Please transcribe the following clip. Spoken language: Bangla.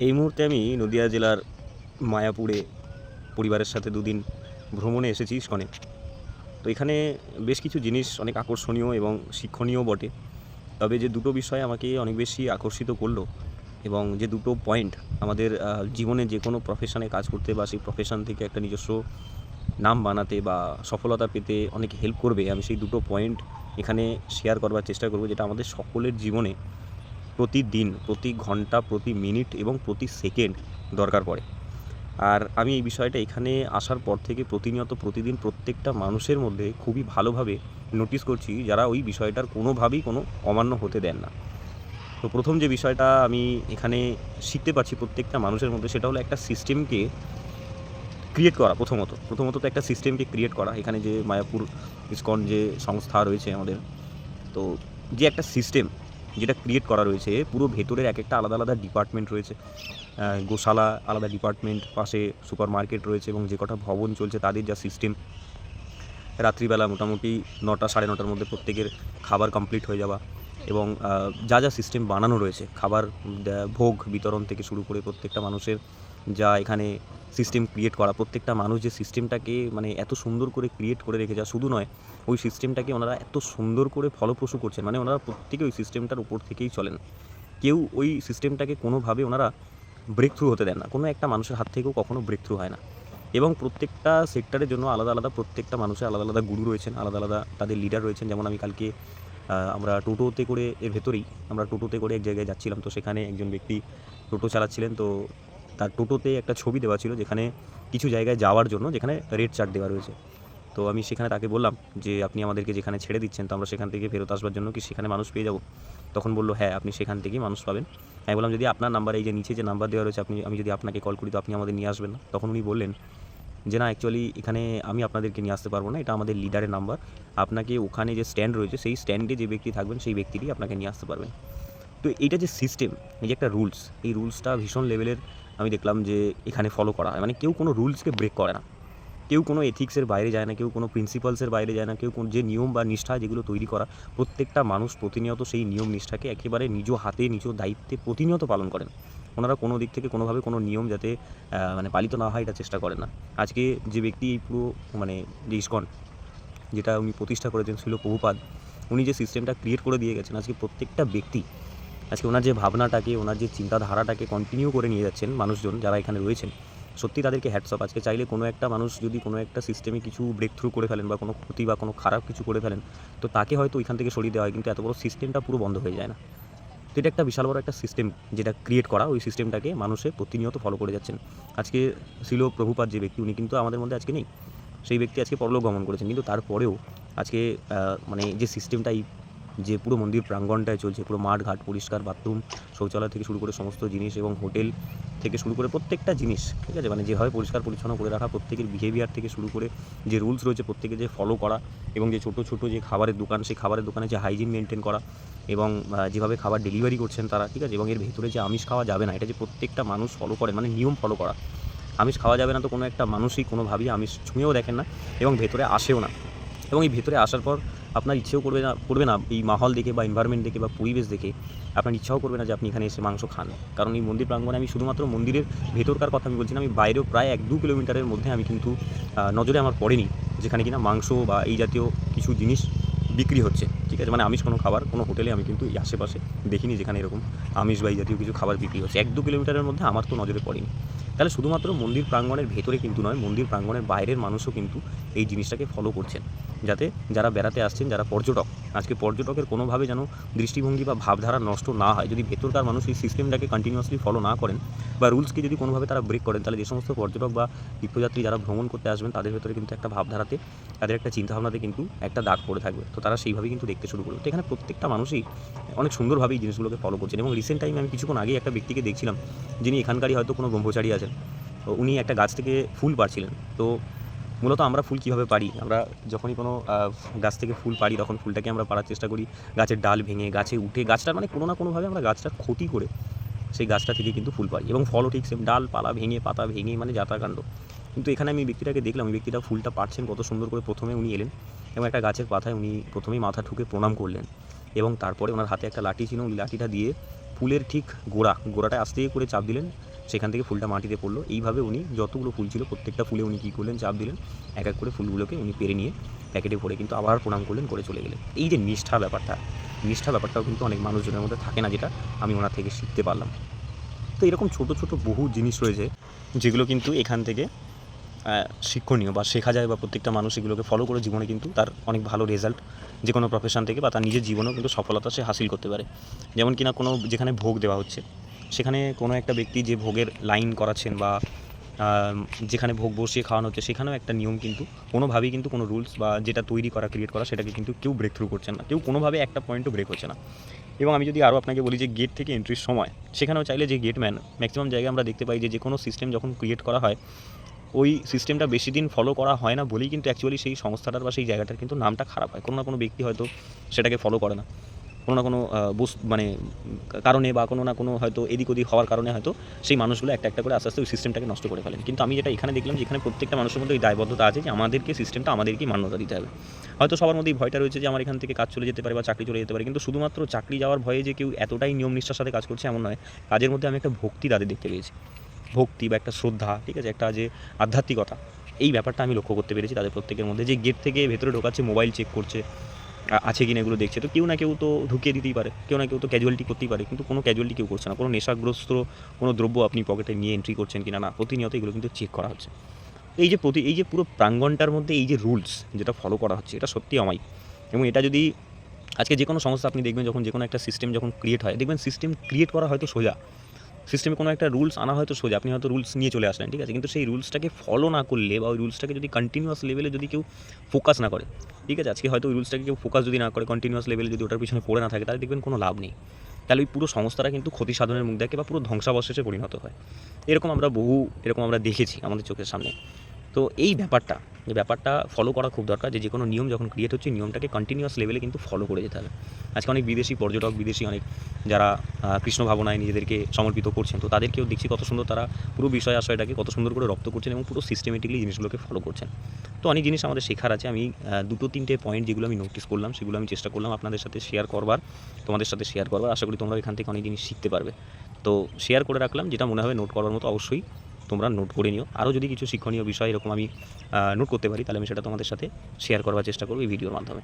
এই মুহূর্তে আমি নদিয়া জেলার মায়াপুরে পরিবারের সাথে দুদিন ভ্রমণে এসেছি ইস্কনে। তো এখানে বেশ কিছু জিনিস অনেক আকর্ষণীয় এবং শিক্ষণীয় বটে। তবে যে দুটো বিষয় আমাকে অনেক বেশি আকর্ষিত করল এবং যে দুটো পয়েন্ট আমাদের জীবনে যে কোনো প্রফেশনে কাজ করতে বা সেই প্রফেশন থেকে একটা নিজস্ব নাম বানাতে বা সফলতা পেতে অনেক হেল্প করবে, আমি সেই দুটো পয়েন্ট এখানে শেয়ার করবার চেষ্টা করব যেটা আমাদের সকলের জীবনে প্রতিদিন, প্রতি ঘণ্টা, প্রতি মিনিট এবং প্রতি সেকেন্ড দরকার পড়ে। আর আমি এই বিষয়টা এখানে আসার পর থেকে প্রতিনিয়ত প্রতিদিন প্রত্যেকটা মানুষের মধ্যে খুবই ভালোভাবে নোটিস করছি যারা ওই বিষয়টার কোনোভাবেই কোনো অমান্য হতে দেন না। তো প্রথম যে বিষয়টা আমি এখানে শিখতে পারছি প্রত্যেকটা মানুষের মধ্যে সেটা হলো একটা সিস্টেমকে ক্রিয়েট করা প্রথমত। প্রথমত তো একটা সিস্টেমকে ক্রিয়েট করা। এখানে যে মায়াপুর ইস্কন যে সংস্থা রয়েছে আমাদের, তো যে একটা সিস্টেম যেটা ক্রিয়েট করা রয়েছে, পুরো ভেতরের এক একটা আলাদা আলাদা ডিপার্টমেন্ট রয়েছে। গোশালা আলাদা ডিপার্টমেন্ট পাশে সুপার মার্কেট রয়েছে এবং যে কটা ভবন চলছে তাদের যা সিস্টেম রাত্রিবেলা মোটামুটি নটা সাড়ে নটার মধ্যে প্রত্যেকের খাবার কমপ্লিট হয়ে যাওয়া এবং যা যা সিস্টেম বানানো রয়েছে, খাবার ভোগ, বিতরণ থেকে শুরু করে প্রত্যেকটা মানুষের যা এখানে সিস্টেম ক্রিয়েট করা। প্রত্যেকটা মানুষ যে সিস্টেমটাকে মানে এত সুন্দর করে ক্রিয়েট করে রেখেছে, আর শুধু নয়, ওই সিস্টেমটাকে ওনারা এত সুন্দর করে ফলপ্রসূ করছেন। মানে ওনারা প্রত্যেকে ওই সিস্টেমটার উপর থেকেই চলেন। কেউ ওই সিস্টেমটাকে কোনোভাবে ওনারা ব্রেক থ্রু হতে দেন না। কোনো একটা মানুষের হাত থেকেও কখনো ব্রেক থ্রু হয় না। এবং প্রত্যেকটা সেক্টরের জন্য আলাদা আলাদা, প্রত্যেকটা মানুষের আলাদা আলাদা গুরু রয়েছেন, আলাদা আলাদা তাদের লিডার রয়েছেন। যেমন আমি কালকে আমরা টোটোতে করে এর ভেতরেই, আমরা টোটোতে করে এক জায়গায় যাচ্ছিলাম। তো সেখানে একজন ব্যক্তি টোটো চালাচ্ছিলেন। তো তার টোটোতে একটা ছবি দেওয়া ছিল যেখানে কিছু জায়গায় যাওয়ার জন্য যেখানে রেড চার্ট দেওয়া রয়েছে। তো আমি সেখানে তাকে বললাম যে, আপনি আমাদেরকে যেখানে ছেড়ে দিচ্ছেন, তো আমরা সেখান থেকে ফেরত আসবার জন্য কি সেখানে মানুষ পেয়ে যাব? তখন বলল হ্যাঁ আপনি সেখান থেকেই মানুষ পাবেন। আমি বললাম, যদি আপনার নাম্বার, এই যে নিচে যে নাম্বার দেওয়া রয়েছে, আপনি, আমি যদি আপনাকে কল করি, তো আপনি আমাদের নিয়ে আসবেন না? তখন উনি বললেন, যে না অ্যাকচুয়ালি এখানে আমি আপনাদেরকে নিয়ে আসতে পারব না, এটা আমাদের লিডারের নাম্বার। আপনাকে ওখানে যে স্ট্যান্ড রয়েছে, সেই স্ট্যান্ডে যে ব্যক্তি থাকবেন, সেই ব্যক্তিটি আপনাকে নিয়ে আসতে পারবেন। তো এইটা যে সিস্টেম এই যে একটা রুলস এই রুলসটা ভীষণ লেভেলের আমি দেখলাম যে এখানে ফলো করা হয়। মানে কেউ কোনো রুলসকে ব্রেক করে না। কেউ কোনো এথিক্সের বাইরে যায় না, কেউ কোনো প্রিন্সিপালসের বাইরে যায় না, কেউ কোন যে নিয়ম বা নিষ্ঠা যেগুলো তৈরি করা, প্রত্যেকটা মানুষ প্রতিনিয়ত সেই নিয়ম নিষ্ঠাকে একেবারে নিজ হাতে, নিজ দায়িত্বে প্রতিনিয়ত পালন করেন। ওনারা কোনো দিক থেকে কোনোভাবে কোনো নিয়ম যাতে মানে পালিত না হয় এটা চেষ্টা করেন না। আজকে যে ব্যক্তি এই পুরো মানে যে ইস্কন, যেটা উনি প্রতিষ্ঠা করেছেন, ছিল প্রভুপাদ, উনি যে সিস্টেমটা ক্রিয়েট করে দিয়ে গেছেন, আজকে প্রত্যেকটা ব্যক্তি আজকে ওনার যে ভাবনাটাকে, ওনার যে চিন্তাধারাটাকে কন্টিনিউ করে নিয়ে যাচ্ছেন মানুষজন যারা এখানে রয়েছেন, সত্যি তাদেরকে হ্যাটসঅপ আজকে চাইলে কোনো একটা মানুষ যদি কোনো একটা সিস্টেমে কিছু ব্রেক থ্রু করে ফেলেন বা কোনো ক্ষতি বা কোনো খারাপ কিছু করে ফেলেন, তো তাকে হয়তো ওইখান থেকে সরিয়ে দেওয়া হয়, কিন্তু এত বড় সিস্টেমটা পুরো বন্ধ হয়ে যায় না। তো এটা একটা বিশাল বড় একটা সিস্টেম যেটা ক্রিয়েট করা, ওই সিস্টেমটাকে মানুষে প্রতিনিয়ত ফলো করে যাচ্ছেন। আজকে ছিল প্রভুপাত যে ব্যক্তি, উনি কিন্তু আমাদের মধ্যে আজকে নেই। সেই ব্যক্তি আজকে পরলোক গমন করেছেন, কিন্তু তারপরেও আজকে মানে যে সিস্টেমটা এই যে পুরো মন্দির প্রাঙ্গণটায় চলছে, পুরো মাঠ, ঘাট, পরিষ্কার, বাথরুম, শৌচালয় থেকে শুরু করে সমস্ত জিনিস এবং হোটেল থেকে শুরু করে প্রত্যেকটা জিনিস, ঠিক আছে? মানে যেভাবে পরিষ্কার পরিচ্ছন্ন করে রাখা, প্রত্যেকের বিহেভিয়ার থেকে শুরু করে যে রুলস রয়েছে, প্রত্যেকে যে ফলো করা এবং যে ছোটো ছোটো যে খাবারের দোকান, সেই খাবারের দোকানে যে হাইজিন মেনটেন করা এবং যেভাবে খাবার ডেলিভারি করছেন তারা, ঠিক আছে? এবং এর ভেতরে যে আমিষ খাওয়া যাবে না, এটা যে প্রত্যেকটা মানুষ ফলো করে মানে নিয়ম ফলো করা। আমিষ খাওয়া যাবে না তো কোনো একটা মানুষই কোনোভাবেই আমিষ ছুঁয়েও দেখেন না এবং ভেতরে আসেও না। এবং এই ভেতরে আসার পর আপনার ইচ্ছেও করবে না করবে না এই মাহল দেখে বা এনভায়রনমেন্ট দেখে বা পরিবেশ দেখে, আপনার ইচ্ছাও করবে না যে আপনি এখানে এসে মাংস খান। কারণ এই মন্দির প্রাঙ্গণে আমি শুধুমাত্র মন্দিরের ভেতরকার কথা আমি বলছি না, আমি বাইরেও প্রায় এক দু কিলোমিটারের মধ্যে আমি কিন্তু নজরে আমার পড়েনি, যেখানে কিনা মাংস বা এই জাতীয় কিছু জিনিস বিক্রি হচ্ছে। ঠিক আছে? মানে আমিষ কোনো খাবার, কোনো হোটেলে আমি কিন্তু এই আশেপাশে দেখিনি যেখানে এরকম আমিষ বা এই জাতীয় কিছু খাবার বিক্রি হচ্ছে। এক দু কিলোমিটারের মধ্যে আমার তো নজরে পড়েনি। তাহলে শুধুমাত্র মন্দির প্রাঙ্গণের ভেতরে কিন্তু নয়, মন্দির প্রাঙ্গণের বাইরের মানুষও কিন্তু এই জিনিসটাকে ফলো করছেন। যাতে যারা বেড়াতে আসছেন, যারা পর্যটক, আজকে পর্যটকের কোনোভাবে যেন দৃষ্টিভঙ্গি বা ভাবধারা নষ্ট না হয়, যদি ভেতরকার মানুষ এই সিস্টেমটাকে কন্টিনিউয়াসলি ফলো না করেন বা রুলসকে যদি কোনোভাবে তারা ব্রেক করেন, তাহলে যে সমস্ত পর্যটক বা তীর্থযাত্রী যারা ভ্রমণ করতে আসবেন, তাদের ভেতরে কিন্তু একটা ভাবধারাতে, তাদের একটা চিন্তাভাবনাতে কিন্তু একটা দাগ পড়ে থাকবে। তো তারা সেইভাবেই কিন্তু দেখতে শুরু করবে। তো এখানে প্রত্যেকটা মানুষই অনেক সুন্দরভাবে এই জিনিসগুলোকে ফলো করছেন এবং রিসেন্ট টাইমে আমি কিছুক্ষণ আগে একটা ব্যক্তিকে দেখছিলাম, যিনি এখানকারই হয়তো কোনো ব্রহ্মচারী আছেন। উনি একটা গাছ থেকে ফুল পাড়ছিলেন। তো মূলত আমরা ফুল কীভাবে পারি আমরা যখনই কোনো গাছ থেকে ফুল পারি তখন ফুলটাকে আমরা পাড়ার চেষ্টা করি। গাছের ডাল ভেঙে, গাছে উঠে, গাছটা মানে কোনো না কোনোভাবে আমরা গাছটার ক্ষতি করে সেই গাছটা থেকে কিন্তু ফুল পাই এবং ফলও ঠিক সেম ডাল, পালা ভেঙে, পাতা ভেঙে মানে যাত্রাকাণ্ড কিন্তু এখানে আমি ব্যক্তিটাকে দেখলাম, ওই ব্যক্তিটা ফুলটা পাচ্ছেন কত সুন্দর করে প্রথমে উনি এলেন এবং একটা গাছের পাতায় উনি প্রথমেই মাথা ঠুকে প্রণাম করলেন। এবং তারপরে ওনার হাতে একটা লাঠি ছিল ওই লাঠিটা দিয়ে ফুলের ঠিক গোড়া গোড়াটা আস্তে করে চাপ দিলেন। সেখান থেকে ফুলটা মাটিতে পড়ল। এইভাবে উনি যতগুলো ফুল ছিল, প্রত্যেকটা ফুলে উনি কী করলেন, চাপ দিলেন, এক এক করে ফুলগুলোকে উনি পেরে নিয়ে প্যাকেটে ভরে কিন্তু আবার প্রণাম করলেন, করে চলে গেলেন। এই যে নিষ্ঠা ব্যাপারটা, নিষ্ঠা ব্যাপারটাও কিন্তু অনেক মানুষজনের মধ্যে থাকে না, যেটা আমি ওনার থেকে শিখতে পারলাম। তো এরকম ছোট ছোট বহু জিনিস রয়েছে, যেগুলো কিন্তু এখান থেকে শিক্ষণীয় বা শেখা যায় বা প্রত্যেকটা মানুষ এগুলোকে ফলো করে জীবনে কিন্তু তার অনেক ভালো রেজাল্ট যে কোনো প্রফেশন থেকে বা তার নিজের জীবনেও কিন্তু সফলতা সে হাসিল করতে পারে। যেমন কিনা কোনো যেখানে ভোগ দেওয়া হচ্ছে সেখানে কোনো একটা ব্যক্তি যে ভোগের লাইন করাচ্ছেন বা যেখানে ভোগ বসিয়ে খাওয়ানো হচ্ছে, সেখানেও একটা নিয়ম কিন্তু, কোনোভাবেই কিন্তু কোনো রুলস বা যেটা তৈরি করা ক্রিয়েট করা, সেটাকে কিন্তু কেউ ব্রেক থ্রু করছেন না। কেউ কোনোভাবে একটা পয়েন্টও ব্রেক হচ্ছে না। এবং আমি যদি আরও আপনাকে বলি যে গেট থেকে এন্ট্রির সময়, সেখানেও চাইলে যে গেটম্যান ম্যাক্সিমাম জায়গায় আমরা দেখতে পাই যে যে কোনো সিস্টেম যখন ক্রিয়েট করা হয়, ওই সিস্টেমটা বেশি দিন ফলো করা হয় না বলেই কিন্তু অ্যাকচুয়ালি সেই সংস্থাটার বা সেই জায়গাটার কিন্তু নামটা খারাপ হয়। কোনো না কোনো ব্যক্তি হয়তো সেটাকে ফলো করে না। কোনো না কোনো মানে কারণে বা কোনো না কোনো হয়তো এদিক ওদিক হওয়ার কারণে হয়তো সেই মানুষগুলো একটা একটা করে আস্তে আস্তে ওই সিস্টেমটাকে নষ্ট করে ফেলেন। কিন্তু আমি যেটা এখানে দেখলাম যে এখানে প্রত্যেকটা মানুষের মধ্যে ওই দায়বদ্ধতা আছে যে আমাদেরকে সিস্টেমটা আমাদেরকেই মান্যতা দিতে হবে। হয়তো সবার মধ্যেই ভয়টা রয়েছে যে আমার এখান থেকে কাজ চলে যেতে পারে বা চাকরি চলে যেতে পারে, কিন্তু শুধুমাত্র চাকরি যাওয়ার ভয়ে যে কেউ এতটাই নিয়ম নিষ্ঠার সাথে কাজ করছে এমন নয়। কাজের মধ্যে আমি একটা ভক্তি তাদের দেখতে পেয়েছি। ভক্তি বা একটা শ্রদ্ধা, ঠিক আছে? একটা যে আধ্যাত্মিকতা, এই ব্যাপারটা আমি লক্ষ্য করতে পেরেছি তাদের প্রত্যেকের মধ্যে। যে গেট থেকে ভেতরে ঢোকাচ্ছে মোবাইল চেক করছে আছে কিনা এগুলো দেখছে। তো কেউ না কেউ তো ঢুকিয়ে দিতেই পারে। কেউ না কেউ তো ক্যাজুয়ালিটি করতেই পারে। কিন্তু কোনো ক্যাজুয়ালিটি কেউ করছে না। কোনো নেশাগ্রস্ত কোনো দ্রব্য আপনি পকেটে নিয়ে এন্ট্রি করছেন কিনা না, প্রতিনিয়ত এগুলো কিন্তু চেক করা হচ্ছে। এই যে প্রতি এই যে পুরো প্রাঙ্গণটার মধ্যে এই যে রুলস যেটা ফলো করা হচ্ছে, এটা সত্যি অমাই এবং এটা যদি আজকে যে কোনো সংস্থা আপনি দেখবেন, যখন যে কোনো একটা সিস্টেম যখন ক্রিয়েট হয়, দেখবেন সিস্টেম ক্রিয়েট করা হয়তো সোজা। সিস্টেমে কোনো একটা রুলস আনা হয়তো সোজা, আপনি হয়তো রুলস নিয়ে চলে আসলেন, ঠিক আছে? কিন্তু সেই রুলসটাকে ফলো না করলে বা ওই রুলসটাকে যদি কন্টিনিউয়াস লেভেলে যদি কেউ ফোকাস না করে, ঠিক আছে? আজকে হয়তো ওই রুলসটাকে কেউ ফোকাস যদি না করে কন্টিনিউয়াস লেভেলে যদি ওটার পিছনে পড়ে না থাকে, তাহলে দেখবেন কোনো লাভ নেই। তাহলে ওই পুরো সংস্থাটা কিন্তু ক্ষতি সাধনের মুখ দেখে বা পুরো ধ্বংসাবশেষে পরিণত হয়। এরকম আমরা বহু, এরকম আমরা দেখেছি আমাদের চোখের সামনে। তো এই ব্যাপারটা এই ব্যাপারটা ফলো করা খুব দরকার যে যে কোনো নিয়ম যখন ক্রিয়েট হচ্ছে, নিয়মটাকে কন্টিনিউয়াস লেভেলে কিন্তু ফলো করে যেতে হবে। আজকে অনেক বিদেশি পর্যটক, বিদেশি অনেক যারা কৃষ্ণ ভাবনায় নিজেদেরকে সমর্পিত করছেন, তো তাদেরকেও দেখছি কত সুন্দর তারা পুরো বিষয় আশয়টাকে কত সুন্দর করে রপ্ত করছেন এবং পুরো সিস্টেমেটিকলি জিনিসগুলোকে ফলো করছেন। তো অনেক জিনিস আমাদের শেখার আছে, আমি দুটো তিনটে পয়েন্ট যেগুলো আমি নোটিস করলাম, সেগুলো আমি চেষ্টা করলাম আপনাদের সাথে শেয়ার করবার, তোমাদের সাথে শেয়ার করবার, আশা করি তোমরা এখান থেকে অনেক জিনিস শিখতে পারবে। তো শেয়ার করে রাখলাম, যেটা মনে হবে নোট করার মতো অবশ্যই। তোমরা নোট করে নিও। আরও যদি কিছু শিক্ষণীয় বিষয় এরকম আমি নোট করতে পারি, তাহলে আমি সেটা তোমাদের সাথে শেয়ার করার চেষ্টা করব এই ভিডিওর মাধ্যমে।